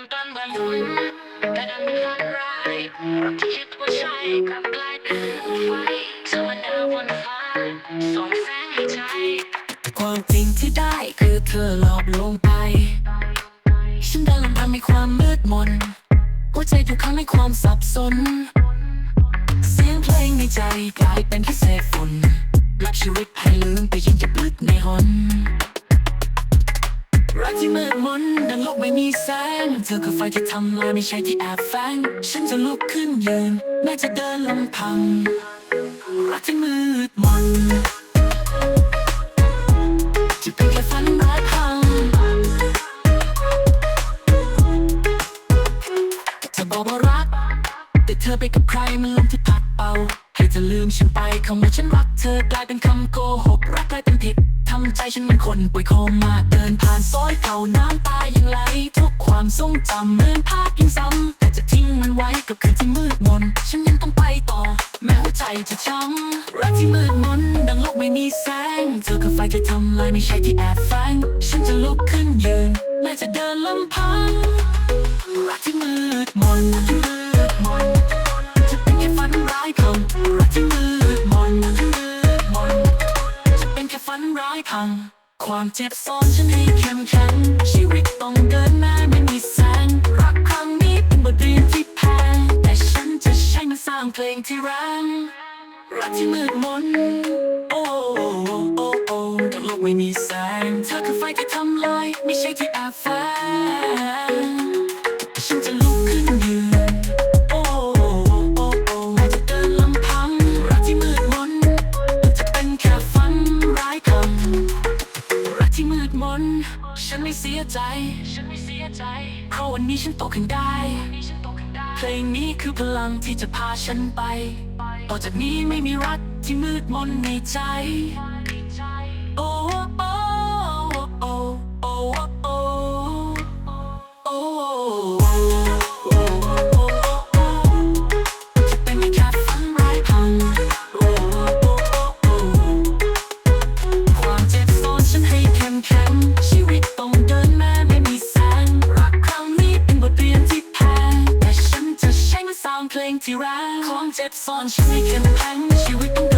มต้นเหมือนฝุ่นแต่ดันมีฝันร้ายรักที่คิดว่าใช่กลับกลายเป็นไฟเธอมันเดินบนฟ้าส่องแสงให้ใจ ความจริงที่ได้คือเธอหลอกลวงไป ฉันเดินลำพังในความมืดมนหัวใจถูกขังในความสับสน เสียงเพลงในใจกลายเป็นแค่เศษฝุ่นรักชีวิตให้ลืมไปยิ่งจะลึกในหอน รักที่มืดมนดังโลกไม่มีแสง เธอคือไฟที่ทำลายไม่ใช่ที่แอบแฝง ฉันจะลุกขึ้นยืนแม้จะเดินลำพัง รักที่มืดมนจะเป็นแค่ฝันร้ายพังเธอบอกว่ารัก แต่เธอไปกับใครมันลมที่พัดเป่าให้เธอลืมฉันไปคำว่าฉันรักเธอกลายเป็นคำโกหกรักกลายเป็นผิด ใจฉันเหมือนคนป่วยโคม่าเดินผ่านซอยเก่าน้ำตายังไหล ทุกความทรงจำเหมือนภาพยังซ้ำแต่จะทิ้งมันไว้กับคืนที่มืดมน ฉันยังต้องไปต่อ แม้หัวใจจะช้ำรักที่มืดมนดังโลกไม่มีแสง เธอคือไฟที่ทำลายไม่ใช่ที่แอบแฝงฉันจะลุกขึ้นยืนแม้จะเดินลำพังรักที่มืดมน ความเจ็บซ้อนฉันให้เข้มแข็งชีวิตต้องเดินหน้าไม่มีแสง รักครั้งนี้เป็นบทเรียนที่แพงแต่ฉันจะใช้มันสร้างเพลงที่แรงรักที่มืดมนโอ้โอ้โอ้โอ้กับโลกไม่มีแสงเธอคือไฟที่ทำลายไม่ใช่ที่แอบแฝง ยใจ ฉันไม่เสียใจ เพราะวันนี้ฉันโตขึ้นได้นี่ฉันโตขึ้นได้ เพลงนี้คือพลังที่จะพาฉันไป ต่อจากนี้ไม่มีรักที่มืดมนในใจ ที่แรงความเจ็บซ่อนฉันให้เข้มแข็งชีวิตต้อง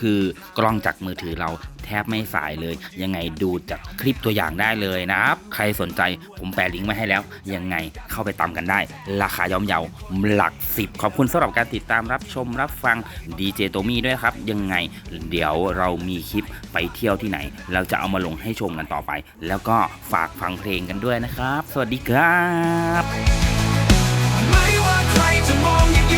คือกล้องจากมือถือเราแทบไม่สายเลย ยังไงดูจากคลิปตัวอย่างได้เลยนะครับ ใครสนใจผมแปะลิงก์ไว้ให้แล้ว ยังไงเข้าไปตามกันได้ ราคาย่อมเยาหลักสิบขอบคุณสำหรับการติดตามรับชมรับฟังดีเจโตมี่ด้วยครับ ยังไงเดี๋ยวเรามีคลิปไปเที่ยวที่ไหน เราจะเอามาลงให้ชมกันต่อไป แล้วก็ฝากฟังเพลงกันด้วยนะครับ สวัสดีครับ ไม่ว่าใครจะมองยัง